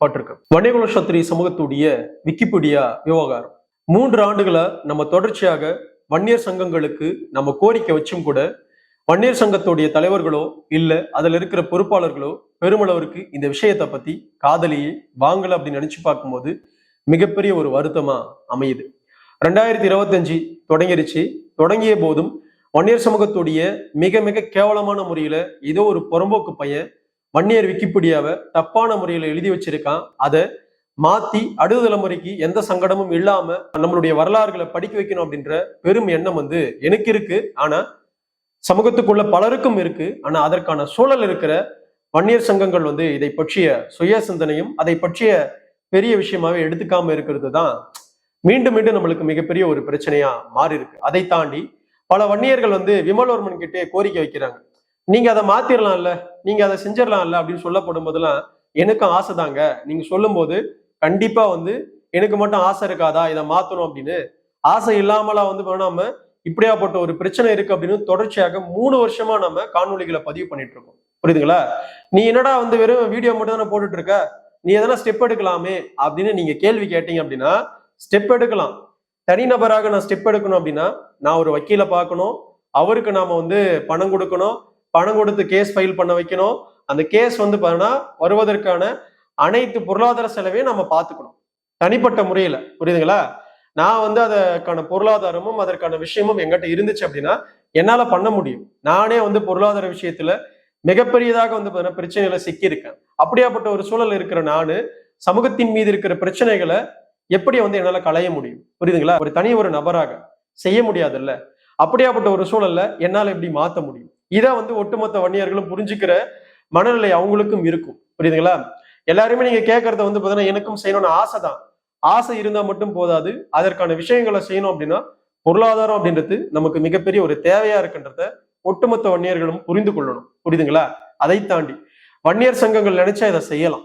பட்டிருக்கு. வணிகுல சத்திரி சமூகத்துடைய விக்கிபீடியா விவகாரம். மூன்று ஆண்டுகளை நம்ம தொடர்ச்சியாக வன்னியர் சங்கங்களுக்கு நம்ம கோரிக்கை வச்சும் கூட வன்னியர் சங்கத்துடைய தலைவர்களோ இல்ல அதுல இருக்கிற பொறுப்பாளர்களோ பெருமளவிற்கு இந்த விஷயத்தை பத்தி காதலியே வாங்கல அப்படின்னு நினைச்சு பார்க்கும்போது மிகப்பெரிய ஒரு வருத்தமா அமையுது. ரெண்டாயிரத்தி இருபத்தஞ்சு தொடங்கிருச்சு. தொடங்கிய போதும் வன்னியர் சமூகத்துடைய மிக மிக கேவலமான முறையில ஏதோ ஒரு புறம்போக்கு பையன் வன்னியர் விக்கிபீடியாவை தப்பான முறையில எழுதி வச்சிருக்கான். அதை மாத்தி அடுத்த தலைமுறைக்கு எந்த சங்கடமும் இல்லாம நம்மளுடைய வரலாறுகளை படிக்க வைக்கணும் அப்படின்ற பெரும் எண்ணம் வந்து எனக்கு இருக்கு. ஆனா சமூகத்துக்குள்ள பலருக்கும் இருக்கு. ஆனா அதற்கான சூழல் இருக்கிற வன்னியர் சங்கங்கள் வந்து இதை பற்றிய சுய சிந்தனையும் அதை பற்றிய பெரிய விஷயமாவே எடுத்துக்காம இருக்கிறது தான் மீண்டும் மீண்டும் நம்மளுக்கு மிகப்பெரிய ஒரு பிரச்சனையா மாறி இருக்கு அதை தாண்டி பல வன்னியர்கள் வந்து விமல்வர்மன் கிட்டே கோரிக்கை வைக்கிறாங்க. நீங்க அதை மாத்திரலாம்ல நீங்க அதை செஞ்சிடலாம்ல அப்படின்னு சொல்லப்படும் போதெல்லாம் எனக்கும் ஆசை தாங்க. நீங்க சொல்லும்போது கண்டிப்பா வந்து எனக்கு மட்டும் ஆசை இருக்காதா? இதை மாத்தணும் அப்படின்னு. ஆசை இல்லாமலாம் வந்து பண்ணாம இப்படியாப்பட்ட ஒரு பிரச்சனை இருக்கு அப்படின்னு தொடர்ச்சியாக மூணு வருஷமா நம்ம காணொலிகளை பதிவு பண்ணிட்டு இருக்கோம் புரியுதுங்களா? நீ என்னடா வந்து வெறும் வீடியோ மட்டும் தானே போட்டுட்டு இருக்க நீ எதனா ஸ்டெப் எடுக்கலாமே அப்படின்னு நீங்க கேள்வி கேட்டீங்க அப்படின்னா ஸ்டெப் எடுக்கலாம். தனிநபராக நான் ஸ்டெப் எடுக்கணும் அப்படின்னா நான் ஒரு வக்கீலை பார்க்கணும். அவருக்கு நாம வந்து பணம் கொடுக்கணும். பணம் கொடுத்து கேஸ் ஃபைல் பண்ண வைக்கணும். அந்த கேஸ் வந்து பார்த்தீங்கன்னா வருவதற்கான அனைத்து பொருளாதார செலவையும் நம்ம பார்த்துக்கணும். தனிப்பட்ட முறையில. புரியுதுங்களா? நான் வந்து அதற்கான பொருளாதாரமும் அதற்கான விஷயமும் எங்கிட்ட இருந்துச்சு அப்படின்னா என்னால் பண்ண முடியும். நானே வந்து பொருளாதார விஷயத்துல மிகப்பெரியதாக வந்து பார்த்தீங்கன்னா பிரச்சனைகளை சிக்கியிருக்கேன். அப்படியாப்பட்ட ஒரு சூழல் இருக்கிற நான் சமூகத்தின் மீது இருக்கிற பிரச்சனைகளை எப்படி வந்து என்னால் களைய முடியும்? புரியுதுங்களா? ஒரு தனி ஒரு நபராக செய்ய முடியாதுல்ல. அப்படியாப்பட்ட ஒரு சூழல்ல என்னால் எப்படி மாற்ற முடியும்? இதை வந்து ஒட்டுமொத்த வன்னியர்களும் புரிஞ்சுக்கிற மனநிலை அவங்களுக்கும் இருக்கும். புரியுதுங்களா? எல்லாருமே நீங்க கேட்கறத வந்து பாத்தீங்கன்னா எனக்கும் செய்யணும்னு ஆசை தான் ஆசை இருந்தா மட்டும் போதாது. அதற்கான விஷயங்களை செய்யணும் அப்படின்னா பொருளாதாரம் அப்படின்றது நமக்கு மிகப்பெரிய ஒரு தேவையா இருக்குன்றத ஒட்டுமொத்த வன்னியர்களும் புரிந்து கொள்ளணும். புரியுதுங்களா? அதை தாண்டி வன்னியர் சங்கங்கள் நினைச்சா இதை செய்யலாம்.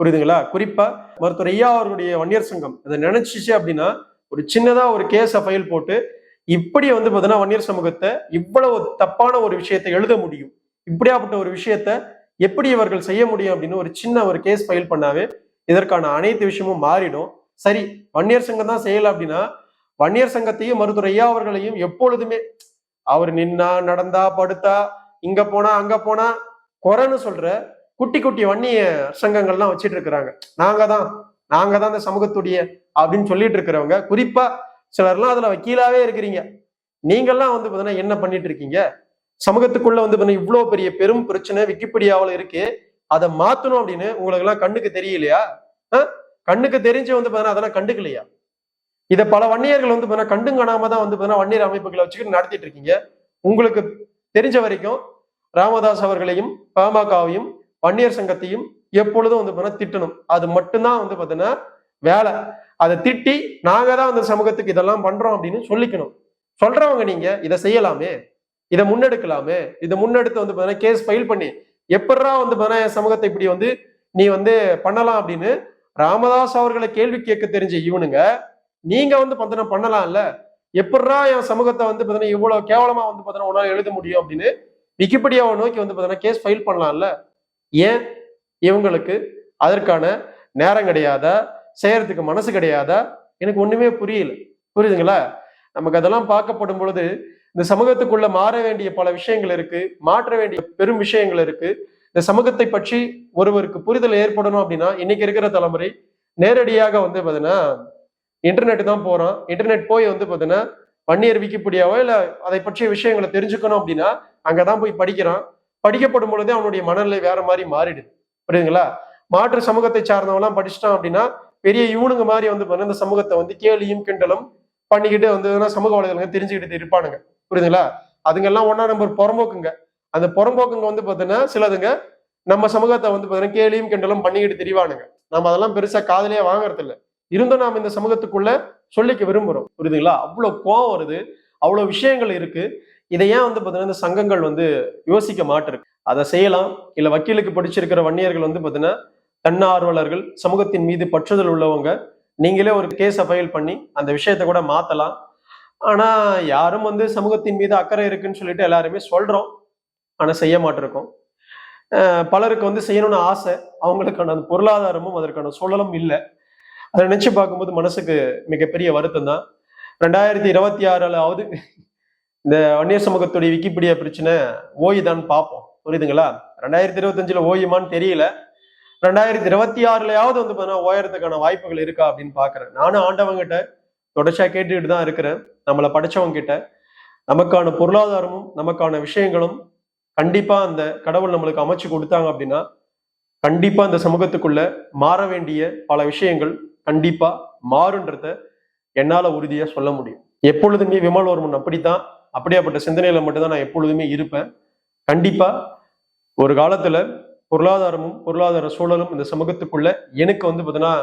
புரியுதுங்களா? குறிப்பா மருத்துவர் ஐயா அவர்களுடைய வன்னியர் சங்கம் இதை நினைச்சிச்சு அப்படின்னா ஒரு சின்னதா ஒரு கேஸை ஃபைல் போட்டு இப்படி வந்து பார்த்தீங்கன்னா வன்னியர் சமூகத்தை இவ்வளவு தப்பான ஒரு விஷயத்தை எழுத முடியும். இப்படியாப்பட்ட ஒரு விஷயத்த எப்படி இவர்கள் செய்ய முடியும் அப்படின்னு ஒரு சின்ன ஒரு கேஸ் ஃபைல் பண்ணாவே இதற்கான அனைத்து விஷயமும் மாறிடும். சரி வன்னியர் சங்கம் தான் செய்யல அப்படின்னா வன்னியர் சங்கத்தையும் மருத்துவர் அவர்களையும் எப்பொழுதுமே அவர் நின்னா நடந்தா படுத்தா இங்க போனா அங்க போனா குறைன்னு சொல்ற குட்டி குட்டி வன்னிய சங்கங்கள்லாம் வச்சிட்டு இருக்கிறாங்க. நாங்க தான் நாங்க தான் இந்த சமூகத்துடைய அப்படின்னு சொல்லிட்டு இருக்கிறவங்க. குறிப்பா சிலர்லாம் அதுல வக்கீலாவே இருக்கிறீங்க. நீங்கெல்லாம் வந்து பாத்தீங்கன்னா என்ன பண்ணிட்டு இருக்கீங்க? சமூகத்துக்குள்ள வந்து பாத்தீங்கன்னா இவ்வளவு பெரிய பெரும் பிரச்சனை விக்கிபீடியாவில் இருக்கு. அதை மாத்தணும் அப்படின்னு உங்களுக்கு எல்லாம் கண்ணுக்கு தெரியலையா? கண்ணுக்கு தெரிஞ்சு வந்து பாத்தீங்கன்னா அதெல்லாம் கண்டுக்கலையா? இதை பல வன்னியர்கள் வந்து பாத்தீங்கன்னா கண்டும் காணாம தான் வந்து பாத்தீங்கன்னா வன்னியர் அமைப்புகளை வச்சுக்கிட்டு நடத்திட்டு இருக்கீங்க. உங்களுக்கு தெரிஞ்ச வரைக்கும் ராமதாஸ் அவர்களையும் பாமகவையும் வன்னியர் சங்கத்தையும் எப்பொழுதும் வந்து பாத்தீங்கன்னா திட்டணும். அது மட்டும்தான் வந்து பாத்தீங்கன்னா வேலை. அதை திட்டி நாங்க தான் அந்த சமூகத்துக்கு இதெல்லாம் பண்றோம் அப்படின்னு சொல்லிக்கணும். சொல்றவங்க நீங்க இதை செய்யலாமே இதை முன்னெடுக்கலாமே இதை முன்னெடுத்து வந்து பார்த்தீங்கன்னா கேஸ் ஃபைல் பண்ணி எப்படா வந்து பாத்தீங்கன்னா என் சமூகத்தை இப்படி வந்து நீ வந்து பண்ணலாம் அப்படின்னு ராமதாஸ் அவர்களை கேள்வி கேட்க தெரிஞ்ச இவனுங்க நீங்க வந்து பார்த்தீங்கன்னா பண்ணலாம்ல எப்படா என் சமூகத்தை வந்து பார்த்தீங்கன்னா இவ்வளவு கேவலமா வந்து பார்த்தீங்கன்னா உன்னால எழுத முடியும் அப்படின்னு விக்கிபீடியாவை நோக்கி வந்து பார்த்தீங்கன்னா கேஸ் ஃபைல் பண்ணலாம்ல. ஏன்? இவங்களுக்கு அதற்கான நேரம் கிடையாத? செய்யறதுக்கு மனசு கிடையாதா? எனக்கு ஒண்ணுமே புரியல. புரியுதுங்களா? நமக்கு அதெல்லாம் பார்க்கப்படும் பொழுது இந்த சமூகத்துக்குள்ள மாற வேண்டிய பல விஷயங்கள் இருக்கு மாற்ற வேண்டிய பெரும் விஷயங்கள் இருக்கு. இந்த சமூகத்தை பற்றி ஒருவருக்கு புரிதல் ஏற்படணும் அப்படின்னா இன்னைக்கு இருக்கிற தலைமுறை நேரடியாக வந்து பார்த்தீங்கன்னா இன்டர்நெட் தான் போறான். இன்டர்நெட் போய் வந்து பார்த்தீங்கன்னா வன்னியர் விக்கிபீடியாவோ இல்லை அதை பற்றிய விஷயங்களை தெரிஞ்சுக்கணும் அப்படின்னா அங்கதான் போய் படிக்கிறான். படிக்கப்படும் பொழுதே அவனுடைய மனநிலை வேற மாதிரி மாறிடுது. புரியுதுங்களா? மாற்று சமூகத்தை சார்ந்தவங்களாம் படிச்சிட்டான் அப்படின்னா பெரிய இவனுங்க மாதிரி வந்து பார்த்தீங்கன்னா இந்த சமூகத்தை வந்து கேலியும் கிண்டலும் பண்ணிக்கிட்டு வந்து சமூக வலைதளங்க தெரிஞ்சுக்கிட்டு இருப்பானுங்க. புரியுதுங்களா? அதுங்கெல்லாம் ஒன்னா நம்பர் புறம்போக்குங்க. அந்த புறம்போக்குங்க வந்து பார்த்தீங்கன்னா சிலதுங்க நம்ம சமூகத்தை வந்து பார்த்தீங்கன்னா கேலியும் கிண்டலும் பண்ணிக்கிட்டு தெரிவானுங்க. நம்ம அதெல்லாம் பெருசா காதலியே வாங்குறது இல்ல இருந்தும் நாம் இந்த சமூகத்துக்குள்ள சொல்லிக்க விரும்புறோம். புரியுதுங்களா? அவ்வளவு கோவம் வருது அவ்வளவு விஷயங்கள் இருக்கு. இதை ஏன் வந்து பாத்தீங்கன்னா இந்த சங்கங்கள் வந்து யோசிக்க மாட்டிருக்கு? அதை செய்யலாம். இல்ல வக்கீலுக்கு படிச்சிருக்கிற வன்னியர்கள் வந்து பாத்தீங்கன்னா தன்னார்வலர்கள் சமூகத்தின் மீது பற்றுதல் உள்ளவங்க நீங்களே ஒரு கேஸை ஃபைல் பண்ணி அந்த விஷயத்தை கூட மாத்தலாம். ஆனா யாரும் வந்து சமூகத்தின் மீது அக்கறை இருக்குன்னு சொல்லிட்டு எல்லாருமே சொல்றோம். ஆனா செய்ய மாட்டிருக்கோம். பலருக்கு வந்து செய்யணும்னு ஆசை. அவங்களுக்கான அந்த பொருளாதாரமும் அதற்கான சூழலும் இல்லை. அதை நினைச்சு பார்க்கும்போது மனசுக்கு மிகப்பெரிய வருத்தம் தான். ரெண்டாயிரத்தி இருபத்தி ஆறுலாவது இந்த வன்னியர் சமூகத்துடைய விக்கிபீடியா பிரச்சனை ஓய் தான் பார்ப்போம். புரியுதுங்களா? ரெண்டாயிரத்தி இருபத்தஞ்சுல ஓயுமான்னு தெரியல. ரெண்டாயிரத்தி இருபத்தி ஆறுலயாவது வந்து பார்த்தீங்கன்னா ஓயறதுக்கான வாய்ப்புகள் இருக்கா அப்படின்னு பாக்குறேன். நானும் ஆண்டவங்கிட்ட தொடர்ச்சியா கேட்டுக்கிட்டு தான் இருக்கிறேன். நம்மளை படிச்சவங்க கிட்ட நமக்கான பொருளாதாரமும் நமக்கான விஷயங்களும் கண்டிப்பா அந்த கடவுள் நம்மளுக்கு அமைச்சு கொடுத்தாங்க அப்படின்னா கண்டிப்பா இந்த சமூகத்துக்குள்ள மாற வேண்டிய பல விஷயங்கள் கண்டிப்பா மாறுன்றத என்னால உறுதியா சொல்ல முடியும். எப்பொழுதுமே விமல்வர்மன் அப்படித்தான் அப்படியாப்பட்ட சிந்தனையில மட்டும்தான் நான் எப்பொழுதுமே இருப்பேன். கண்டிப்பா ஒரு காலத்துல பொருளாதாரமும் பொருளாதார சூழலும் இந்த சமூகத்துக்குள்ள எனக்கு வந்து பார்த்தீங்கன்னா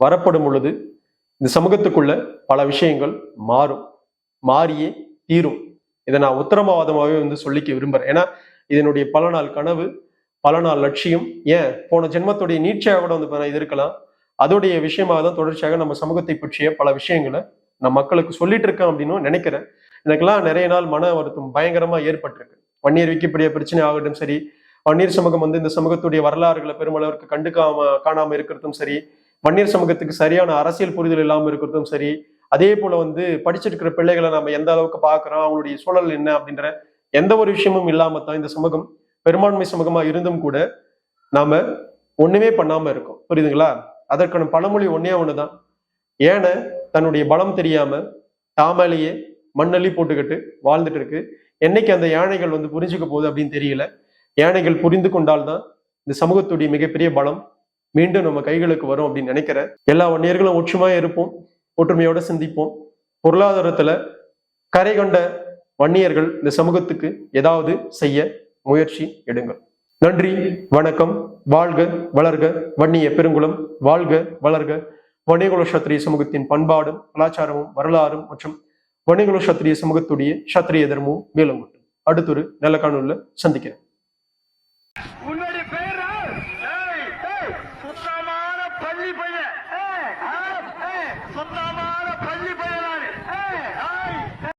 வரப்படும் பொழுது இந்த சமூகத்துக்குள்ள பல விஷயங்கள் மாறும் மாறியே தீரும். இதை நான் உத்தரவாதமாகவே வந்து சொல்லிக்க விரும்புகிறேன் ஏன்னா இதனுடைய பல நாள் கனவு பல நாள் லட்சியம் ஏன்? போன ஜென்மத்துடைய நீட்சியாக கூட வந்து பார்த்தீங்கன்னா இது இருக்கலாம். அதோடைய விஷயமாக தான் தொடர்ச்சியாக நம்ம சமூகத்தை பற்றிய பல விஷயங்களை நம்ம மக்களுக்கு சொல்லிட்டு இருக்கேன் அப்படின்னு நினைக்கிறேன். எனக்கெல்லாம் நிறைய நாள் மன வருத்தம் பயங்கரமா ஏற்பட்டிருக்கு. வன்னியர் விக்கிப்படிய பிரச்சனை ஆகட்டும் சரி வன்னியர் சமூகம் வந்து இந்த சமூகத்துடைய வரலாறுகளை பெருமளவிற்கு கண்டுக்காம காணாம இருக்கிறதும் சரி வன்னியர் சமூகத்துக்கு சரியான அரசியல் புரிதல் இல்லாமல் இருக்கிறதும் சரி அதே போல வந்து படிச்சிருக்கிற பிள்ளைகளை நம்ம எந்த அளவுக்கு பார்க்குறோம் அவங்களுடைய சூழல் என்ன அப்படின்ற எந்த ஒரு விஷயமும் இல்லாம தான் இந்த சமூகம் பெரும்பான்மை சமூகமா இருந்தும் கூட நாம ஒண்ணுமே பண்ணாம இருக்கோம். புரியுதுங்களா? அதற்கான பழமொழி ஒன்னே ஒண்ணுதான். ஏன தன்னுடைய பலம் தெரியாம தாமலையே மண்ணள்ளி போட்டுக்கிட்டு வாழ்ந்துட்டு இருக்கு. என்னைக்கு அந்த யானைகள் வந்து புரிஞ்சுக்க போகுது அப்படின்னு தெரியல. யானைகள் புரிந்து கொண்டால்தான் இந்த சமூகத்துடைய மிகப்பெரிய பலம் மீண்டும் நம்ம கைகளுக்கு வரும் அப்படின்னு நினைக்கிறேன். எல்லா வன்னியர்களும் ஒற்றுமையா இருப்போம் ஒற்றுமையோட சிந்திப்போம். பொருளாதாரத்துல கரை கொண்ட வன்னியர்கள் இந்த சமூகத்துக்கு ஏதாவது செய்ய முயற்சி எடுங்கள். நன்றி வணக்கம் வாழ்க வளர்க வன்னிய பெருங்குளம் வாழ்க வளர்க. வணிகுல சத்திரிய சமூகத்தின் பண்பாடும் கலாச்சாரமும் வரலாறும் மற்றும் வணிகுல சத்திரிய சமூகத்துடைய சத்திரிய தர்மமும் மேலும் அடுத்தொரு நல்ல காணொலியில் சந்திக்கிறேன்.